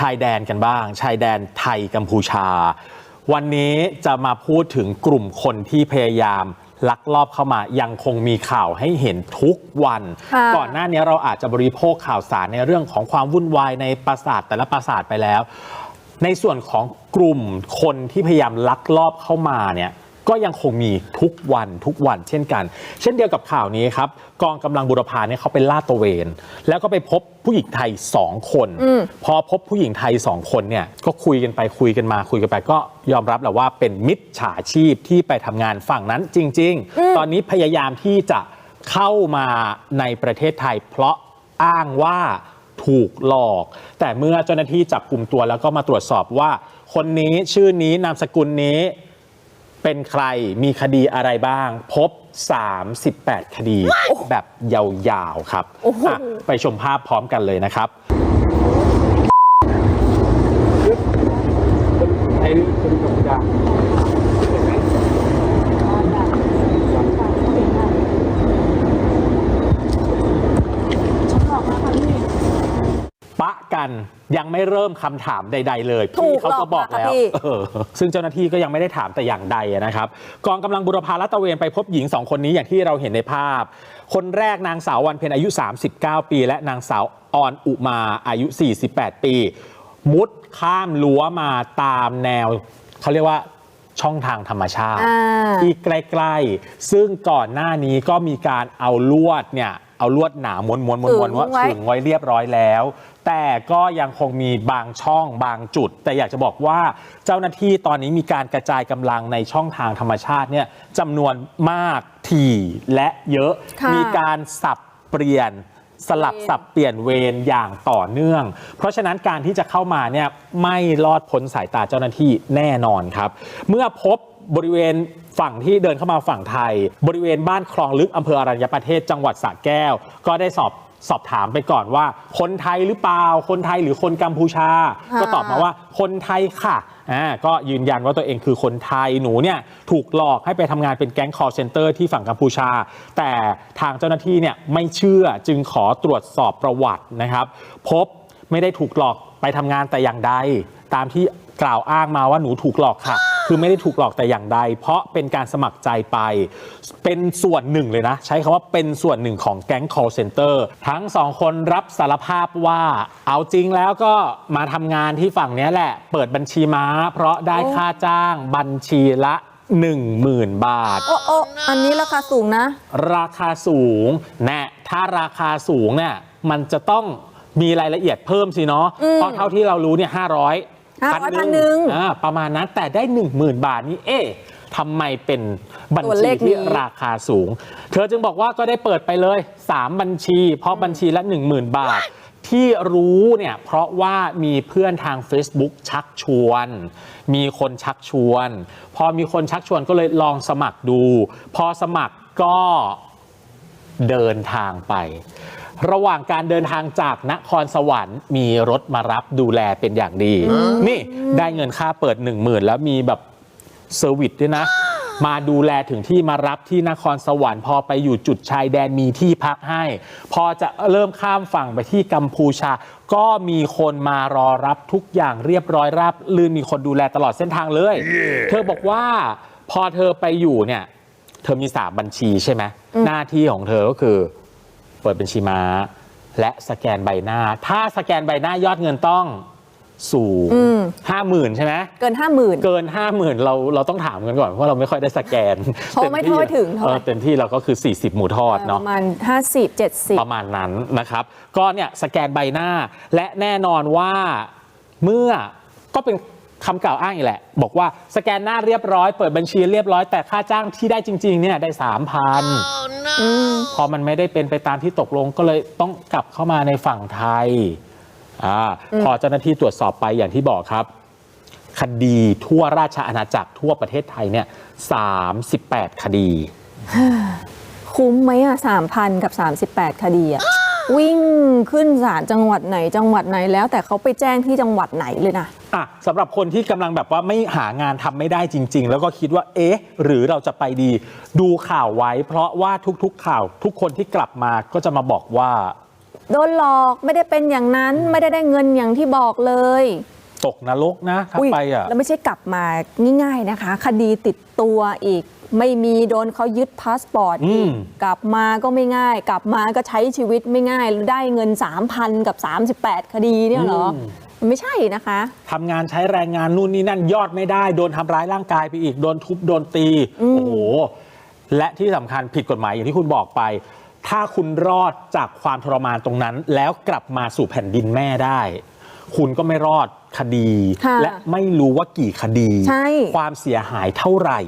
ชายแดนกันบ้าง ชายแดนไทยกัมพูชา วันนี้จะมาพูดถึงกลุ่มคนที่พยายามลักลอบเข้ามายังคงมีข่าวให้เห็นทุกวันค่ะก่อนหน้านี้เราอาจจะบริโภคข่าวสารในเรื่องของความวุ่นวายในปราสาทแต่ละปราสาทไปแล้ว ในส่วนของกลุ่มคนที่พยายามลักลอบเข้ามาเนี่ย ก็ยังคงมีทุกวันทุกวันเช่นกัน เช่นเดียวกับข่าวนี้ครับกองกำลังบุรพาเนี่ยเขาไปลาดตระเวน แล้วก็ไปพบผู้หญิงไทยสองคน พอพบผู้หญิงไทยสองคนเนี่ยก็คุยกันไปคุยกันมาคุยกันไป ก็ยอมรับแหละว่าเป็นมิจฉาชีพที่ไปทำงานฝั่งนั้นจริง ๆ ตอนนี้พยายามที่จะเข้ามาในประเทศไทย เพราะอ้างว่าถูกหลอก แต่เมื่อเจ้าหน้าที่จับกลุ่มตัวแล้วก็มาตรวจสอบว่า คนนี้ชื่อนี้นามสกุลนี้ เป็นใครมีคดีอะไรบ้าง พบ 38 คดี แบบยาวๆครับโอ้โหอะไปชมภาพพร้อมกันเลยนะครับ ไอ้คนกับดา ปะกัน ยังไม่เริ่มคำถามใด ๆ เลยถูพี่กเขาก็บอกหลอกมาค่ะแล้วพี่เออซึ่งเจ้าหน้าที่ก็ยังไม่ได้ถามแต่อย่างใดนะครับ กองกำลังบุรพาลาดตระเวนไปพบหญิงสองคนนี้อย่างที่เราเห็นในภาพ คนแรกนางสาววันเพ็ญอายุ 39 ปี และนางสาวออนอุมาอายุ 48 ปี มุดข้ามรั้วมาตามแนวเขาเรียกว่าช่องทางธรรมชาติอ่าที่ใกล้ ๆ ซึ่งก่อนหน้านี้ก็มีการเอาลวดเนี่ย เอาลวดหนาม้วนๆม้วนๆม้วนๆว่าขึงไว้ขึงไว้เรียบร้อยแล้ว แต่ก็ยังคงมีบางช่องบางจุด แต่อยากจะบอกว่าเจ้าหน้าที่ตอนนี้มีการกระจายกำลังในช่องทางธรรมชาติเนี่ยจำนวนมากถี่และเยอะค่ะมีการสับเปลี่ยนสลับสับเปลี่ยนเวรอย่างต่อเนื่อง เพราะฉะนั้นการที่จะเข้ามาเนี่ยไม่รอดพ้นสายตาเจ้าหน้าที่แน่นอนครับ เมื่อพบ บริเวณฝั่งที่เดินเข้ามาฝั่งไทย บริเวณบ้านคลองลึกอำเภออรัญญประเทศจังหวัดสระแก้ว ก็ได้สอบสอบถามไปก่อนว่า คนไทยหรือเปล่า คนไทยหรือคนกัมพูชาค่ะก็ตอบมาว่าคนไทยค่ะอ่าก็ยืนยันว่าตัวเองคือคนไทยหนูเนี่ยถูกหลอกให้ไปทำงานเป็นแก๊ง call center ที่ฝั่งกัมพูชา แต่ทางเจ้าหน้าที่เนี่ยไม่เชื่อจึงขอตรวจสอบประวัตินะครับ พบไม่ได้ถูกหลอกไปทำงานแต่อย่างใดตามที่กล่าวอ้างมาว่าหนูถูกหลอกค่ะ คือไม่ได้ถูกหลอกแต่อย่างใด เพราะเป็นการสมัครใจไป เป็นส่วนหนึ่งเลยนะ ใช้คำว่าเป็นส่วนหนึ่งของแก๊ง call center ทั้งสองคนรับสารภาพว่า เอาจริงแล้วก็มาทำงานที่ฝั่งเนี้ยแหละ เปิดบัญชีม้า เพราะได้ค่าจ้างบัญชีละ 10,000 บาท โอ้โอ้อันนี้ราคาสูงนะ ราคาสูงแน่ถ้าราคาสูงเนี่ยมันจะต้องมีรายละเอียดเพิ่มสิเนาะอืมเพราะเท่าที่เรารู้เนี่ยห้าร้อย500 พันหนึ่งอ่าประมาณนั้นแต่ได้ 10,000 บาทนี่เอ๊ะทำไมเป็นบัญตัวเลชีขนี้ ที่ราคาสูง เธอจึงบอกว่าก็ได้เปิดไปเลย 3 บัญชี เพราะบัญชีละ 10,000 บาท ที่รู้เนี่ยเพราะว่ามีเพื่อนทาง Facebook ชักชวน มีคนชักชวน พอมีคนชักชวนก็เลยลองสมัครดู พอสมัครก็ เดินทางไป ระหว่างการเดินทางจากนครสวรรค์มีรถมารับดูแลเป็นอย่างดี นี่ได้เงินค่าเปิด 1 0,000 แล้วมีแบบเซอร์วิสด้วยนะ มาดูแลถึงที่มารับที่นครสวรรค์พอไปอยู่จุดชายแดนมีที่พักให้ พอจะเริ่มข้ามฝั่งไปที่กัมพูชา ก็มีคนมารอรับทุกอย่างเรียบร้อยรับ ลื่นมีคนดูแลตลอดเส้นทางเลยเธอบอกว่าพอเธอไปอยู่เนี่ย เธอมีสามบัญชีใช่ไหมหน้าที่ของเธอก็คือ เปิดบัญชีม้า และสแกนใบหน้า ถ้าสแกนใบหน้ายอดเงินต้องสูงอืมห้าหมื่นใช่ไหมเกินห้าหมื่นเกินห้าหมื่นเราเราต้องถามกันก่อนเพราะเราไม่ค่อยได้สแกนเพราะไม่เท่าไม่ถึงเท่าไหร่ออเต็มที่เราก็คือ 40 หมูทอดปเนาะระมาณห้าสิบเจ็ดสิบประมาณนั้นนะครับ ก็เนี่ยสแกนใบหน้าและแน่นอนว่าเมื่อก็เป็น คำกล่าวอ้างอีกแหละ บอกว่าสแกนหน้าเรียบร้อยเปิดบัญชีเรียบร้อยแต่ค่าจ้างที่ได้จริงๆเนี่ยได้สามพันอืมพอมันไม่ได้เป็นไปตามที่ตกลงก็เลยต้องกลับเข้ามาในฝั่งไทยอาพอเจ้าหน้าที่ตรวจสอบไปอย่างที่บอกครับ คดีทั่วราชอาณาจักรทั่วประเทศไทยเนี่ย38คดี คุ้มไหมอะสามพันกับสามสิบแปดคดีอะวิ่งขึ้นศาลจังหวัดไหนจังหวัดไหนแล้ว แต่เขาไปแจ้งที่จังหวัดไหนเลยนะ อะสำหรับคนที่กำลังแบบว่าไม่หางานทำไม่ได้จริง ๆ แล้วก็คิดว่าเอ๊ะ หรือเราจะไปดี ดูข่าวไว้ เพราะว่าทุกๆข่าว ทุกคนที่กลับมาก็จะมาบอกว่าโดนหลอกไม่ได้เป็นอย่างนั้นไม่ได้ได้เงินอย่างที่บอกเลยตกนรกนะถ้าอุ๊ยไปอะแล้วไม่ใช่กลับมาง่ายๆนะคะ คดีติดตัวอีก ไม่มีโดนเขายึดพาสปอร์ตอือีมกกลับมาก็ไม่ง่าย กลับมาก็ใช้ชีวิตไม่ง่ายได้เงิน 3,000 กับ 38 คดีเนี่ยเหรออมัน ไม่ใช่นะคะ ทำงานใช้แรงงานนู่นนี่นั่นยอดไม่ได้ โดนทำร้ายร่างกายไปอีก โดนทุบโดนตี โอ้โห และที่สำคัญผิดกฎหมายอย่างที่คุณบอกไป ถ้าคุณรอดจากความทรมานตรงนั้น แล้วกลับมาสู่แผ่นดินแม่ได้ คุณก็ไม่รอดคดี ค่ะและไม่รู้ว่ากี่คดี ใช่ ความเสียหายเท่าไหร่